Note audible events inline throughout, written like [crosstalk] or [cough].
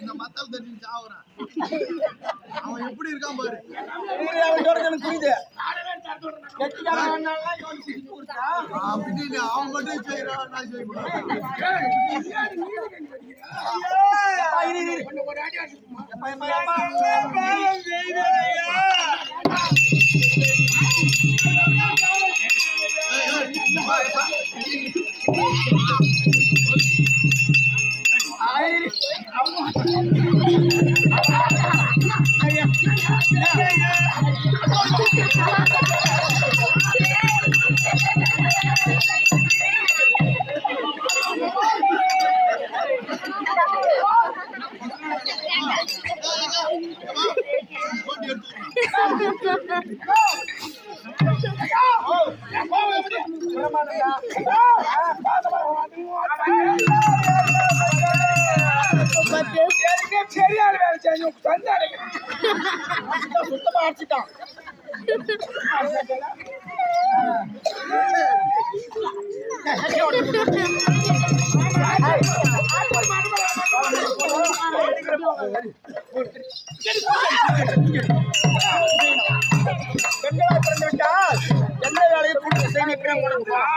இந்த மத்தல் தட்டி சாவுறேன். அவன் எப்படி இருக்கான் பாரு. புரியுது, அவன் அவன் மட்டும் செய்யறான் நான் சரியான வேலை செஞ்சு தந்தாரு சுத்தமா அடிச்சிட்டான். பெண்களா பிறந்து விட்டால் எந்த வேலையை புடிச்சு செய்யணும். இப்படி கொடுக்கணும்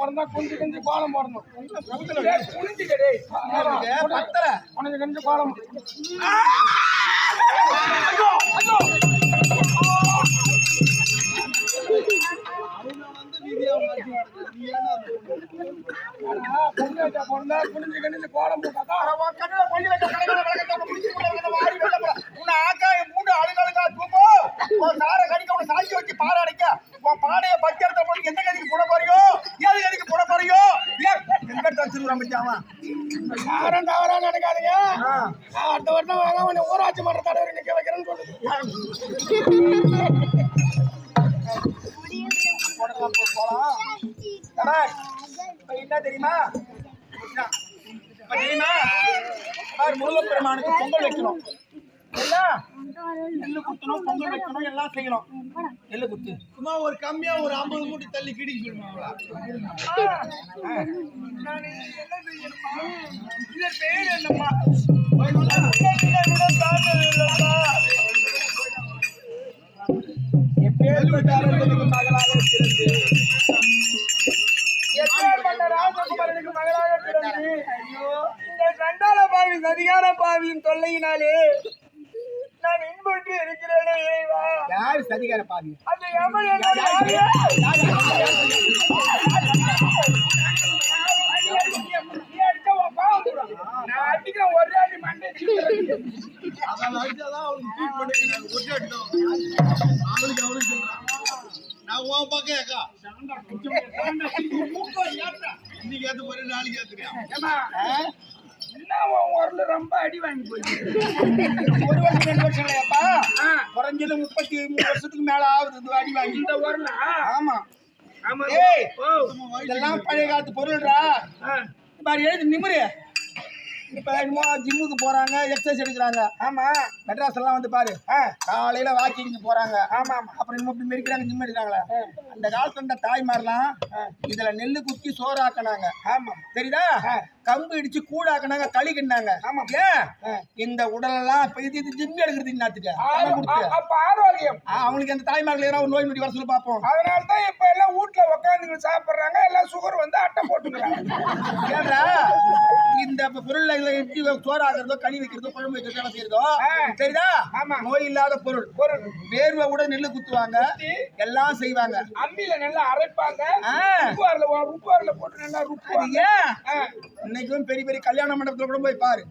பிறந்தா குஞ்சு குஞ்சு கோலம் போடணும். குனிஞ்சு குஞ்சு அந்த பொண்ணு? பிறந்தா குனிஞ்சு குனிஞ்சு கோலம் போட்டா யாரும் தவறா நினைக்காதீங்க நான் அடுத்த வருஷம் வாங்க உன்னை ஊராட்சி மன்ற தலைவர் நிக்க வைக்கிறேன்னு சொல்லுது. என்ன தெரியுமா? தெரியுமா? பாரு, முருகப்பெருமானுக்கு பொங்கல் வைக்கணும். என்ன? நெல்லு குத்தணும் பொங்கல் வைக்கணும் எல்லாம் செய்யணும். நெல்லு குத்து. சும்மா ஒரு கம்மியா ஒரு ஐம்பது மூட்டை தள்ளி கிடிக்க சொல்லுவாங்களா? இது பேர் என்னம்மா மகளாக பிறந்து பிறந்து இந்த சண்டாள பாவி அதிகார பாவியின் தொல்லையினாலே நான் இன்புற்று இருக்கிறேனே இறைவா. யாரு சதிகார பாதி அந்த கூட. நான் அடிக்கிறேன் ஒரே அடி மண்டை. அதான் அவனுக்கு ட்ரீட் பண்ணிக்கிறாங்க ஒட்டி அடிச்சோம் அவனுக்கு அவனுக்கு சொல்றான். நான் உன் பக்கம் ஏக்கா. இன்னைக்கு ஏத்து போற நாளைக்கு ஏத்துறியா உன் உரலு ரொம்ப அடி வாங்கி போச்சு [laughs] ஒரு வருஷம் ரெண்டு வருஷம் இல்லையாப்பா? குறைஞ்சது முப்பத்தி மூணு வருஷத்துக்கு மேல ஆகுது அடி வாங்கி. இந்த உரலா? ஆமா. ஆமா. இதெல்லாம் பழைய காலத்து பொருள்டா ஆ, பாரு எழுது நிமிரு. இப்ப என்னமோ ஜிம்முக்கு போறாங்க எக்ஸசைஸ் எடுக்கிறாங்க. ஆமா. மெட்ராஸ் எல்லாம் வந்து பாரு. காலையில வாக்கிங் போறாங்க. ஆமா ஆமா. அப்புறம் இன்னும் இப்படி மெரிக்கிறாங்க ஜிம் எடுக்கிறாங்களே? அந்த காலத்துல இந்த தாய்மார்லாம் இதுல நெல்லு குத்தி சோறாக்குனாங்க. ஆமா. தெரியுதா? கம்பு இடிச்சு கூடாக்குனாங்க களி கிண்ணாங்க. ஆமா. இந்த உடலெல்லாம் இப்ப இது இது ஜிம். ஆ- அப்ப ஆரோக்கியம். அவங்களுக்கு அந்த தாய்மார்கள் ஒரு நோய் நொடி வர சொல்லி பார்ப்போம். அதனால தான் இப்ப எல்லாம் வீட்ல உட்காந்துங்க சாப்பிடுறாங்க எல்லாம் சுகர் வந்து அட்டை போட்டுக்கிறாங்க. ஏன்றா இந்த பொருள்ல இதுல இட்லி சோறு ஆக்குறதோ களி வைக்கிறதோ குழம்பு வைக்கிறதோ எல்லாம் செய்யறதோ சரிதா? ஆமா. நோய் இல்லாத பொருள். பொருள். வேர்வை கூட நெல்லு குத்துவாங்க. எல்லாம் செய்வாங்க. அம்மியில நல்லா அரைப்பாங்க. ஆ. உப்பு வரல உப்பு வரல போட்டு நல்லா ஆ, இன்னைக்கும் பெரிய பெரிய கல்யாண மண்டபத்துல கூட போய் பாரு.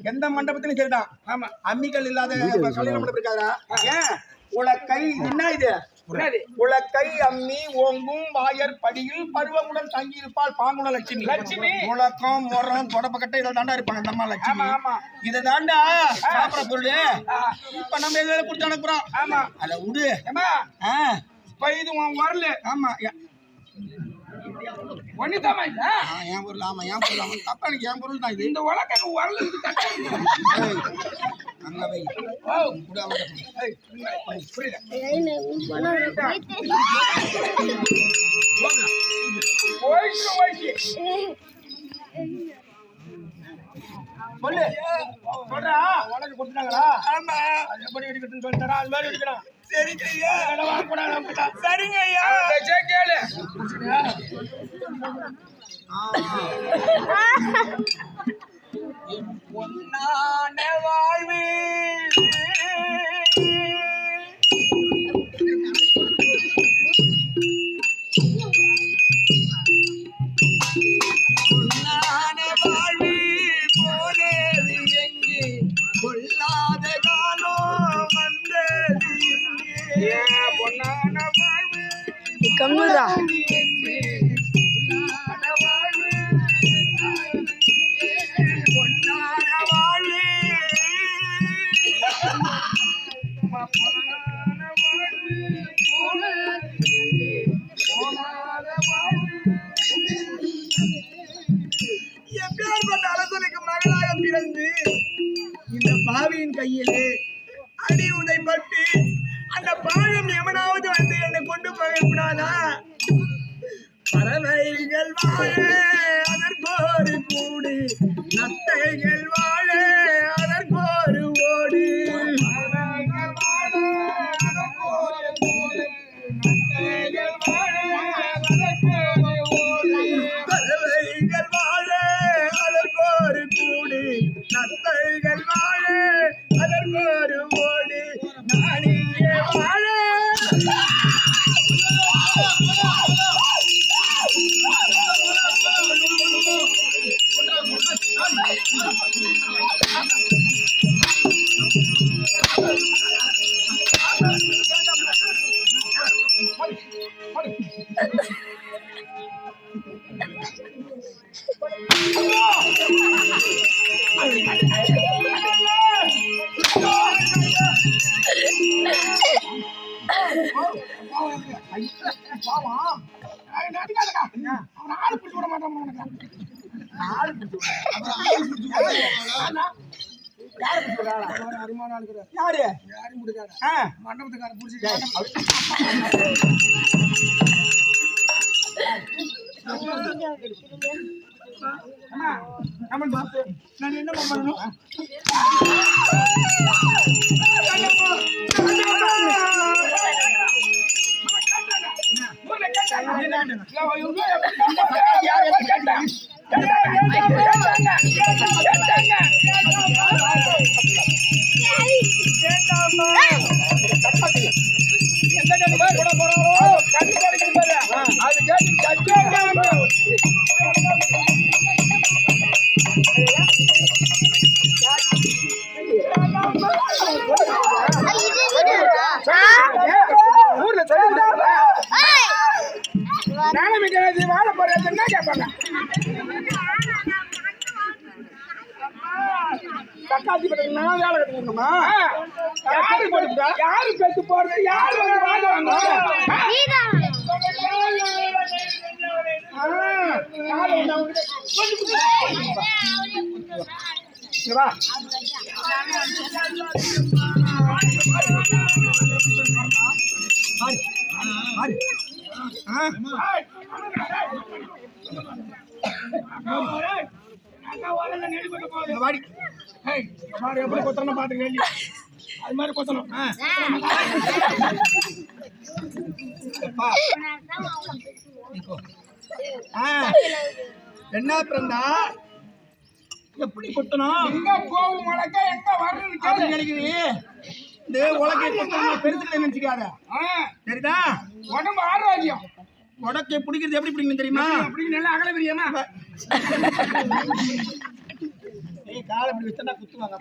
எந்த மண்டபத்திலும் சரிதான். ஆமா. அம்மிகள் இல்லாத கல்யாண மண்டபம் இருக்காதா ஏன்? உலக்கை. என்ன இது? உலக்கை அம்மி ஓங்கும் வாயர் படியில் பருவமுடன் தங்கி இருப்பாள் பாங்குண லட்சுமி. லட்சுமி. முழக்கம் முறம் தொடப்பக்கட்டை இதில் தாண்டா இருப்பாங்க அந்த அம்மா லட்சுமி. இதை தாண்டா சாப்பிட பொருள் இப்ப நம்ம எதிர கொடுத்து அனுப்புறோம்? ஆமா. அதை விடு ஆ. இப்ப இது உன் வரல ஆமா. ஒண்ணுதாமா இல்ல என் பொருள் ஆமா என் பொருள் ஆமா. தப்பா எனக்கு என் பொருள் தான் இது. இந்த உலக வரல இருக்கு அங்க வை. சொல்லு. சொல்றா. உனக்கு கொடுத்துட்டாங்களா? ஆமா. அது எப்படி எடுக்கணும்னு சொல்லிட்டாரா அது மாதிரி எடுக்கணும் சரிங்க ஐயா. சரிங்க ஐயா கேளு. கம்முதா பிறந்து இந்த பாவியின் கையிலே அடி உதைப்பட்டு அந்த பாழம் எவனாவது வந்து என்னை கொண்டு போகக்கூடாதா பறவைகள் வாழ அதற்கொரு கூடு நத்தைகள் ஆளு பிடிச்சு விட மாட்டான் உனக்கு. யாரு பிடிச்சு விடுறாளா? யாரு பிடிச்சி நான் என்ன பண்ணணும் கேட்டாங்க. யாரு யாரு யாரு வந்து ஆறு ஆ. வாடி. பாரு எப்படி கொத்தணும் பாத்துக்க வேண்டி அது மாதிரி கொத்தணும். என்ன பிறந்தா? எப்படி குத்தணும்? எங்க போகும் முழக்க எங்க கேளு. கிடைக்குது இந்த உலகை குத்தணும் பெருசுல நினைச்சுக்காத. சரிதா உடம்பு ஆரோக்கியம். உடக்கை பிடிக்கிறது எப்படி பிடிக்கணும் தெரியுமா? நல்லா அகல பிரியாமா? [laughs] நீ காலை அப்படி வச்சா குத்துவாங்க.